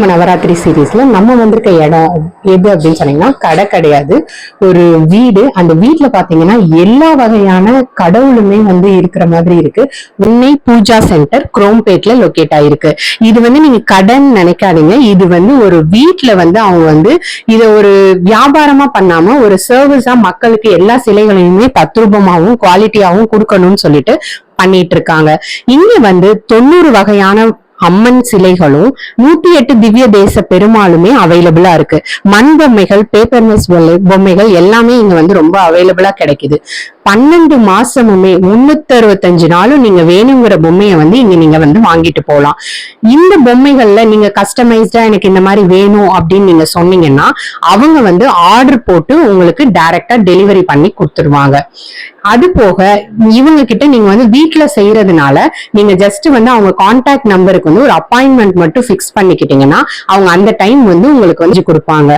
நம்ம நவராத்திரி சீரீஸ்ல நம்ம வந்திருக்க இடம் எது அப்படின்னு சொன்னீங்கன்னா கடை கிடையாது. ஒரு வீடு. அந்த வீட்டுல பாத்தீங்கன்னா எல்லா வகையான கடவுளுமே வந்து இருக்கிற மாதிரி இருக்கு. உன்னை பூஜா சென்டர் குரோம்பேட்ல லொக்கேட் ஆயிருக்கு. இது வந்து நீங்க கடன் நினைக்காதீங்க. இது வந்து ஒரு வீட்டுல வந்து அவங்க வந்து இத ஒரு வியாபாரமா பண்ணாம ஒரு சர்வீஸா மக்களுக்கு எல்லா சிலைகளையுமே தத்ரூபமாகவும் குவாலிட்டியாகவும் கொடுக்கணும்னு சொல்லிட்டு பண்ணிட்டு இருக்காங்க. இங்க வந்து தொண்ணூறு வகையான அம்மன் சிலைகளும் நூத்தி எட்டு திவ்ய தேச பெருமாளுமே அவைலபிளா இருக்கு. மண் பொம்மைகள் பேப்பர் மெஸ் பொம்மைகள் எல்லாமே இங்க வந்து ரொம்ப அவைலபிளா கிடைக்குது. பன்னெண்டு மாசமுமே முன்னூத்தி அறுபத்தஞ்சு நாளும் நீங்க வேணுங்கிற பொம்மையை வந்து இங்க நீங்க வந்து வாங்கிட்டு போகலாம். இந்த பொம்மைகள்ல நீங்க கஸ்டமைஸ்டா எனக்கு இந்த மாதிரி வேணும் அப்படின்னு நீங்க சொன்னீங்கன்னா அவங்க வந்து ஆர்டர் போட்டு உங்களுக்கு டைரக்டா டெலிவரி பண்ணி கொடுத்துருவாங்க. அது போக இவங்க கிட்ட நீங்க வந்து வீட்டுல செய்யறதுனால நீங்க ஜஸ்ட் வந்து அவங்க கான்டாக்ட் நம்பருக்கு வந்து ஒரு அப்பாயின்மெண்ட் மட்டும் ஃபிக்ஸ் பண்ணிக்கிட்டீங்கன்னா அவங்க அந்த டைம் வந்து உங்களுக்கு வந்து கொடுப்பாங்க.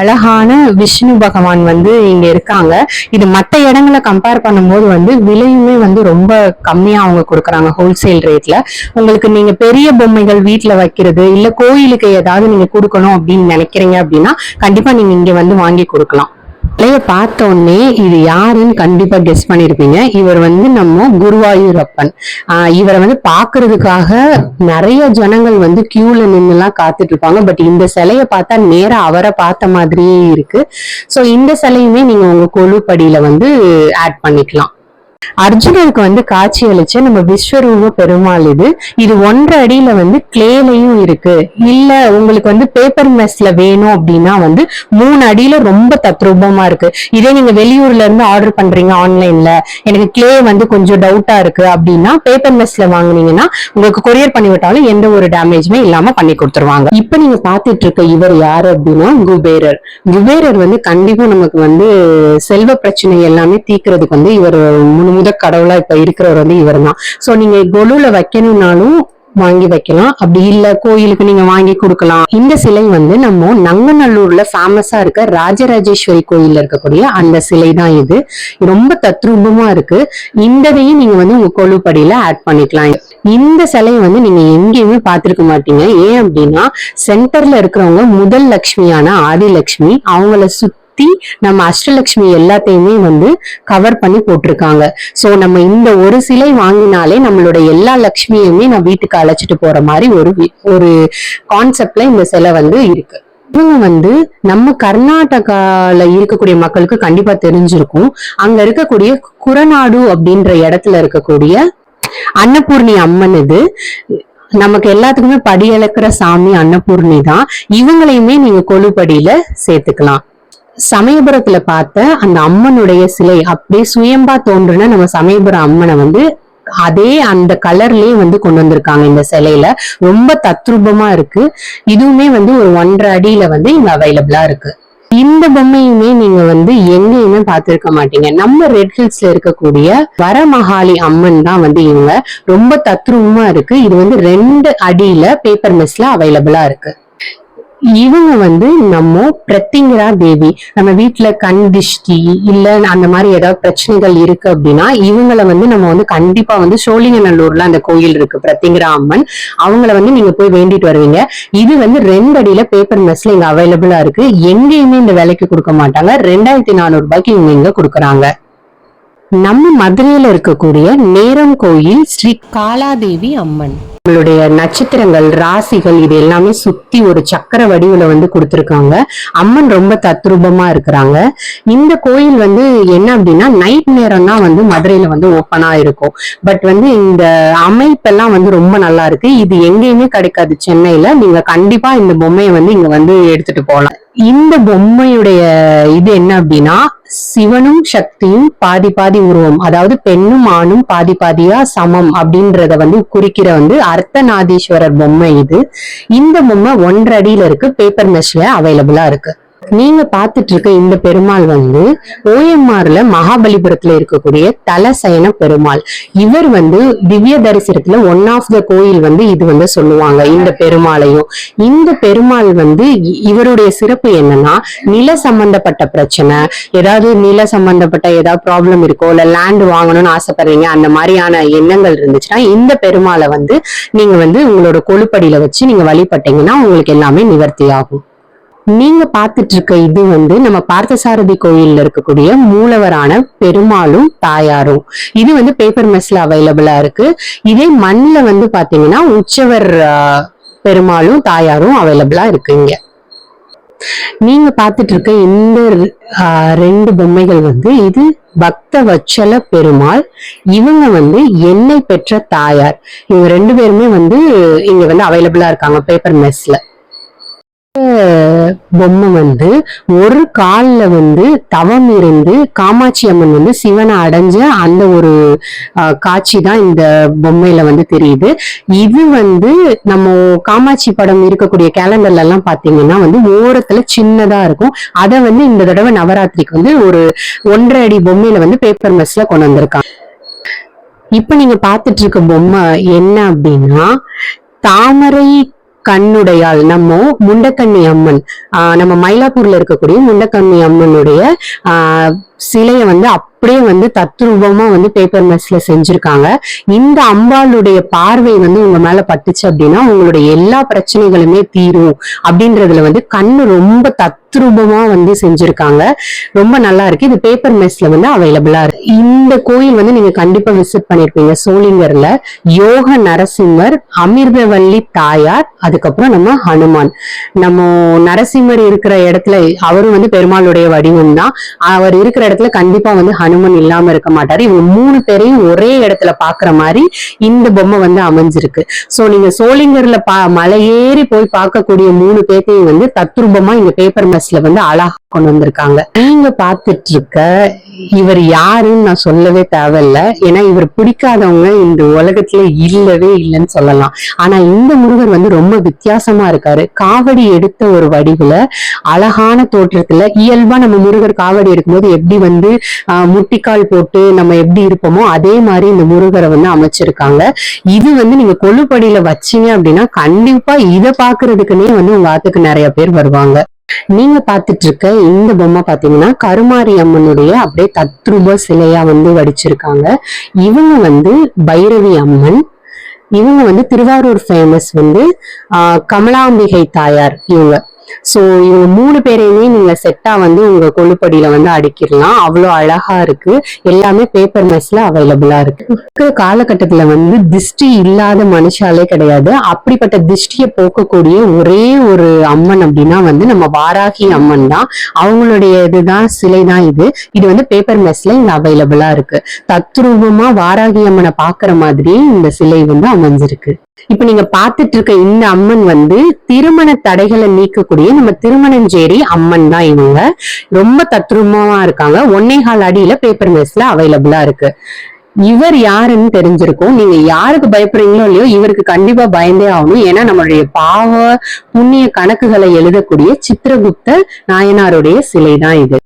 அழகான விஷ்ணு பகவான் வந்து இங்க இருக்காங்க. இது மற்ற இடங்களை கம்பேர் பண்ணும்போது வந்து விலையுமே வந்து ரொம்ப கம்மியா அவங்க கொடுக்குறாங்க ஹோல்சேல் ரேட்ல உங்களுக்கு நீங்க பெரிய பொம்மைகள் வீட்டுல வைக்கிறது இல்ல கோயிலுக்கு ஏதாவது நீங்க கொடுக்கணும் அப்படின்னு நினைக்கிறீங்க அப்படின்னா கண்டிப்பா நீங்க இங்க வந்து வாங்கி கொடுக்கலாம். சிலைய பார்த்த உடனே இது யாருன்னு கண்டிப்பா கெஸ் பண்ணிருப்பீங்க. இவர் வந்து நம்ம குருவாயூரப்பன். ஆஹ் இவரை வந்து பாக்குறதுக்காக நிறைய ஜனங்கள் வந்து கியூல நின்று எல்லாம் காத்துட்டு இருப்பாங்க பட் இந்த சிலைய பார்த்தா நேரா அவரை பார்த்த மாதிரியே இருக்கு. சோ இந்த சிலையுமே நீங்க உங்க கொழுப்படியில வந்து ஆட் பண்ணிக்கலாம். அர்ஜுனருக்கு வந்து காட்சி அளிச்ச நம்ம விஸ்வரூப பெருமாள் இது. இது ஒன்றரை அடியில வந்து கிளேலையும் இருக்கு. இல்ல உங்களுக்கு வந்து பேப்பர் மெஸ்ல வேணும் அப்படின்னா வந்து மூணு அடியில ரொம்ப தத்ரூபமா இருக்கு. இதே நீங்க வெளியூர்ல இருந்து ஆர்டர் பண்றீங்க ஆன்லைன்ல எனக்கு கிளே வந்து கொஞ்சம் டவுட்டா இருக்கு அப்படின்னா பேப்பர் மெஸ்ல வாங்குனீங்கன்னா உங்களுக்கு கொரியர் பண்ணி விட்டாலும் எந்த ஒரு டேமேஜுமே இல்லாம பண்ணி கொடுத்துருவாங்க. இப்ப நீங்க பாத்துட்டு இருக்க இவர் யாரு அப்படின்னா குபேரர். குபேரர் வந்து கண்டிப்பா நமக்கு வந்து செல்வ பிரச்சனை எல்லாமே தீர்க்கறதுக்கு வந்து இவர் முன் முத கடவுளா இப்ப இருக்கிறவர் வந்து இவர் தான் சோ நீங்க கொலுல வைக்கணும்னாலும் வாங்கி வைக்கலாம். அப்படி இல்ல கோயிலுக்கு நீங்க வாங்கி கொடுக்கலாம். இந்த சிலை வந்து நம்ம நங்கநல்லூர்ல ஃபேமஸா இருக்க ராஜராஜேஸ்வரி கோயில்ல இருக்கக்கூடிய அந்த சிலை தான் இது. ரொம்ப தத்ரூபமா இருக்கு. இந்ததையும் நீங்க வந்து உங்க கொழுப்படியில ஆட் பண்ணிக்கலாம். இந்த சிலையை வந்து நீங்க எங்கேயுமே பார்த்திருக்க மாட்டீங்க. ஏன் அப்படின்னா சென்டர்ல இருக்கிறவங்க முதல் லட்சுமியான ஆதிலட்சுமி அவங்கள சுத்தி நம்ம அஷ்டலட்சுமி எல்லாத்தையுமே வந்து கவர் பண்ணி போட்டிருக்காங்க. சோ நம்ம இந்த ஒரு சிலை வாங்கினாலே நம்மளோட எல்லா லட்சுமியுமே நான் வீட்டுக்கு அழைச்சிட்டு போற மாதிரி ஒரு ஒரு கான்செப்ட்ல இந்த சிலை வந்து இருக்கு. இவங்க வந்து நம்ம கர்நாடகால இருக்கக்கூடிய மக்களுக்கு கண்டிப்பா தெரிஞ்சிருக்கும். அங்க இருக்கக்கூடிய குரநாடு அப்படின்ற இடத்துல இருக்கக்கூடிய அன்னபூர்ணி அம்மன் இது. நமக்கு எல்லாத்துக்குமே படி அளக்கிற சாமி அன்னபூர்ணி தான். இவங்களையுமே நீங்க கொழுப்படியில சேர்த்துக்கலாம். சமயபுரத்துல பார்த்த அந்த அம்மனுடைய சிலை அப்படியே சுயம்பா தோன்றுன நம்ம சமயபுரம் அம்மனை வந்து அதே அந்த கலர்லயே வந்து கொண்டு வந்திருக்காங்க இந்த சிலையில. ரொம்ப தத்ரூபமா இருக்கு. இதுவுமே வந்து ஒரு ஒன்றரை அடியில வந்து இங்க அவைலபிளா இருக்கு. இந்த பொம்மையுமே நீங்க வந்து எங்கேயுமே பார்த்திருக்க மாட்டீங்க. நம்ம ரெட் ஹில்ஸ்ல இருக்கக்கூடிய வரமகாளி அம்மன் தான் வந்து இவங்க. ரொம்ப தத்ரூபமா இருக்கு. இது வந்து ரெண்டு அடியில பேப்பர் மெஸ்ல அவைலபிளா இருக்கு. இவங்க வந்து நம்ம பிரத்திங்கரா தேவி நம்ம வீட்டுல கண் திஷ்டி இல்ல அந்த மாதிரி ஏதாவது பிரச்சனைகள் இருக்கு அப்படின்னா இவங்களை வந்து நம்ம வந்து கண்டிப்பா வந்து சோழிங்கநல்லூர்ல அந்த கோயில் இருக்கு பிரத்திங்கரா அம்மன் அவங்கள வந்து நீங்க போய் வேண்டிட்டு வருவீங்க. இது வந்து ரெண்டு அடியில பேப்பர் மெஸ்ல இங்க அவைலபிளா இருக்கு. எங்கேயுமே இந்த விலைக்கு கொடுக்க மாட்டாங்க. ரெண்டாயிரத்தி நானூறு ரூபாய்க்கு இவங்க இங்க கொடுக்குறாங்க. நம்ம மதுரையில இருக்கக்கூடிய நேரம் கோயில் ஸ்ரீ காலாதேவி அம்மன். நம்மளுடைய நட்சத்திரங்கள் ராசிகள் இது எல்லாமே சுத்தி ஒரு சக்கர வடிவுல வந்து கொடுத்துருக்காங்க. அம்மன் ரொம்ப தத்ரூபமா இருக்கிறாங்க. இந்த கோயில் வந்து என்ன அப்படின்னா நைட் நேரம் தான் வந்து மதுரையில வந்து ஓப்பனா இருக்கும். பட் வந்து இந்த அமைப்பெல்லாம் வந்து ரொம்ப நல்லா இருக்கு. இது எங்கேயுமே கிடைக்காது. சென்னையில நீங்க கண்டிப்பா இந்த பொம்மையை வந்து இங்க வந்து எடுத்துட்டு போகலாம். இந்த பொம்மையுடைய இது என்ன அப்படின்னா சிவனும் சக்தியும் பாதி பாதி உருவம். அதாவது பெண்ணும் ஆணும் பாதி பாதியா சமம் அப்படின்றத வந்து குறிக்கிற வந்து அர்த்தநாதீஸ்வரர் பொம்மை இது. இந்த பொம்மை ஒன்றடியில இருக்கு பேப்பர் மெஷ்ல அவைலபிளா இருக்கு. நீங்க பாத்துட்டு இருக்க இந்த பெருமாள் வந்து ஓஎம்ஆர்ல மகாபலிபுரத்துல இருக்கக்கூடிய தலசயன பெருமாள். இவர் வந்து திவ்ய தரிசனத்துல ஒன் ஆஃப் த கோயில் வந்து இது வந்து சொல்லுவாங்க இந்த பெருமாளையும். இந்த பெருமாள் வந்து இவருடைய சிறப்பு என்னன்னா நில சம்பந்தப்பட்ட பிரச்சனை. ஏதாவது நில சம்பந்தப்பட்ட ஏதாவது ப்ராப்ளம் இருக்கோ இல்ல லேண்ட் வாங்கணும்னு ஆசைப்படுறீங்க அந்த மாதிரியான எண்ணங்கள் இருந்துச்சுன்னா இந்த பெருமாளை வந்து நீங்க வந்து உங்களோட கொழுப்படியில வச்சு நீங்க வழிபட்டீங்கன்னா உங்களுக்கு எல்லாமே நிவர்த்தி ஆகும் நீங்க பார்த்துட்டு இருக்க இது வந்து நம்ம பார்த்தசாரதி கோயில்ல இருக்கக்கூடிய மூலவரான பெருமாளும் தாயாரும். இது வந்து பேப்பர் மெஸ்ல அவைலபிளா இருக்கு. இதே மண்ணில் வந்து பாத்தீங்கன்னா உச்சவர் பெருமாளும் தாயாரும் அவைலபிளா இருக்கு இங்க. நீங்க பார்த்துட்டு இருக்க இந்த ரெண்டு பொம்மைகள் வந்து இது பக்த வச்சல பெருமாள் இவங்க வந்து எண்ணெய் பெற்ற தாயார். இவங்க ரெண்டு பேருமே வந்து இங்க வந்து அவைலபிளா இருக்காங்க பேப்பர் மெஸ்ல பொம்மை வந்து ஒரு காலில் வந்து தவம் இருந்து காமாட்சி அம்மன் வந்து சிவனை அடைஞ்ச அந்த ஒரு காட்சி தான் இந்த பொம்மையில வந்து தெரியுது. இது வந்து நம்ம காமாட்சி படம் இருக்கக்கூடிய கேலண்டர்ல எல்லாம் பாத்தீங்கன்னா வந்து ஓரத்துல சின்னதா இருக்கும். அதை வந்து இந்த தடவை நவராத்திரிக்கு வந்து ஒரு ஒன்றரை அடி பொம்மையில வந்து பேப்பர் மெஸ்ல கொண்டு வந்திருக்காங்க. இப்ப நீங்க பாத்துட்டு இருக்க பொம்மை என்ன அப்படின்னா தாமரை கண்ணுடையாள். நம்ம முண்டக்கண்ணி அம்மன் ஆஹ் நம்ம மயிலாப்பூர்ல இருக்கக்கூடிய முண்டக்கண்ணி அம்மனுடைய ஆஹ் சிலையை வந்து அப்படியே வந்து தத்ரூபமா வந்து பேப்பர் மெஸ்ல செஞ்சிருக்காங்க. இந்த அம்பாளுடைய பார்வை வந்து உங்க மேல பட்டுச்சு அப்படின்னா உங்களுடைய எல்லா பிரச்சனைகளுமே தீரும் அப்படின்றதுல வந்து கண்ணு ரொம்ப தத்ரூபமா வந்து செஞ்சிருக்காங்க. ரொம்ப நல்லா இருக்கு. இது பேப்பர் மெஸ்ல வந்து அவைலபிளா இருக்கு. இந்த கோயில் வந்து நீங்க கண்டிப்பா விசிட் பண்ணிருப்பீங்க சோளிங்கர்ல யோக நரசிம்மர் அமிர்தவல்லி தாயார் அதுக்கப்புறம் நம்ம ஹனுமான். நம்ம நரசிம்மர் இருக்கிற இடத்துல அவரும் வந்து பெருமாளுடைய வடிவம் தான் அவர் இருக்கிற இடத்துல கண்டிப்பா வந்து ஹனுமன் இல்லாம இருக்க மாட்டாரு. இவங்க மூணு பேரையும் ஒரே இடத்துல பாக்குற மாதிரி இந்த பொம்மை வந்து அமைஞ்சிருக்கு. சோ நீங்க சோளிங்கர்ல பா மலையேறி போய் பார்க்கக்கூடிய மூணு பேர்த்தையும் வந்து தத்ரூபமா இங்க பேப்பர் மெஸ்ல வந்து அழகா கொண்டு வந்திருக்காங்க. நீங்க பாத்துட்டு இருக்க இவர் யாருன்னு நான் சொல்லவே தேவையில்ல. ஏன்னா இவர் பிடிக்காதவங்க இந்த உலகத்துல இல்லவே இல்லைன்னு சொல்லலாம். ஆனா இந்த முருகர் வந்து ரொம்ப வித்தியாசமா இருக்காரு. காவடி எடுத்த ஒரு வடிவுல அழகான தோற்றத்துல இயல்பா நம்ம முருகர் காவடி எடுக்கும்போது எப்படி வந்து முட்டிக்கால் போட்டு நம்ம எப்படி இருப்போமோ அதே மாதிரி இந்த முருகரை வந்து அமைச்சிருக்காங்க. இது வந்து நீங்க கொழுப்படியில வச்சீங்க அப்படின்னா கண்டிப்பா இதை பாக்குறதுக்குன்னே வந்து உங்க ஆத்துக்கு நிறைய பேர் வருவாங்க. நீங்க பாத்துட்டு இருக்க இந்த பொம்மை பாத்தீங்கன்னா கருமாரி அம்மனுடைய அப்படியே தத்ரூப சிலையா வந்து வடிச்சிருக்காங்க. இவங்க வந்து பைரவி அம்மன். இவங்க வந்து திருவாரூர் ஃபேமஸ் வந்து ஆஹ், கமலாம்பிகை தாயார் இவங்க. ஸோ இவங்க மூணு பேரையுமே நீங்க செட்டா வந்து உங்க கொள்ளுப்படியில வந்து அடுக்கிடலாம். அவ்வளோ அழகா இருக்கு. எல்லாமே பேப்பர் மெஸ்ல அவைலபிளா இருக்கு. இருக்கிற காலகட்டத்துல வந்து திஷ்டி இல்லாத மனுஷாலே கிடையாது. அப்படிப்பட்ட திஷ்டியை போக்கக்கூடிய ஒரே ஒரு அம்மன் அப்படின்னா வந்து நம்ம வாராகி அம்மன் தான். அவங்களுடைய இதுதான் சிலை தான் இது. இது வந்து பேப்பர் மெஸ்ல இங்க அவைலபிளா இருக்கு. தத்ரூபமா வாராகி அம்மனை பாக்குற மாதிரி இந்த சிலை வந்து அமைஞ்சிருக்கு. இப்ப நீங்க பாத்துட்டு இருக்க இந்த அம்மன் வந்து திருமண தடைகளை நீக்கக்கூடிய நம்ம திருமணஞ்சேரி அம்மன் தான் இவங்க. ரொம்ப தத்ரூபமா இருக்காங்க. ஒன்னே கால் அடியில பேப்பர் மெஸ்ல அவைலபிளா இருக்கு. இவர் யாருன்னு தெரிஞ்சிருக்கும். நீங்க யாருக்கு பயப்படுறீங்களோ இல்லையோ இவருக்கு கண்டிப்பா பயந்தே ஆகணும். ஏன்னா நம்மளுடைய பாவ புண்ணிய கணக்குகளை எழுதக்கூடிய சித்திரகுப்த நாயனாருடைய சிலை தான் இது.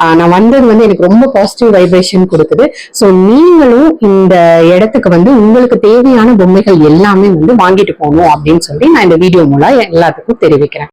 நான் வந்தது வந்து எனக்கு ரொம்ப பாசிட்டிவ் வைப்ரேஷன் கொடுக்குது ஸோ நீங்களும் இந்த இடத்துக்கு வந்து உங்களுக்கு தேவையான பொம்மைகள் எல்லாமே வந்து வாங்கிட்டு போகணும் அப்படின்னு சொல்லி நான் இந்த வீடியோ மூலம் எல்லாத்துக்கும் தெரிவிக்கிறேன்.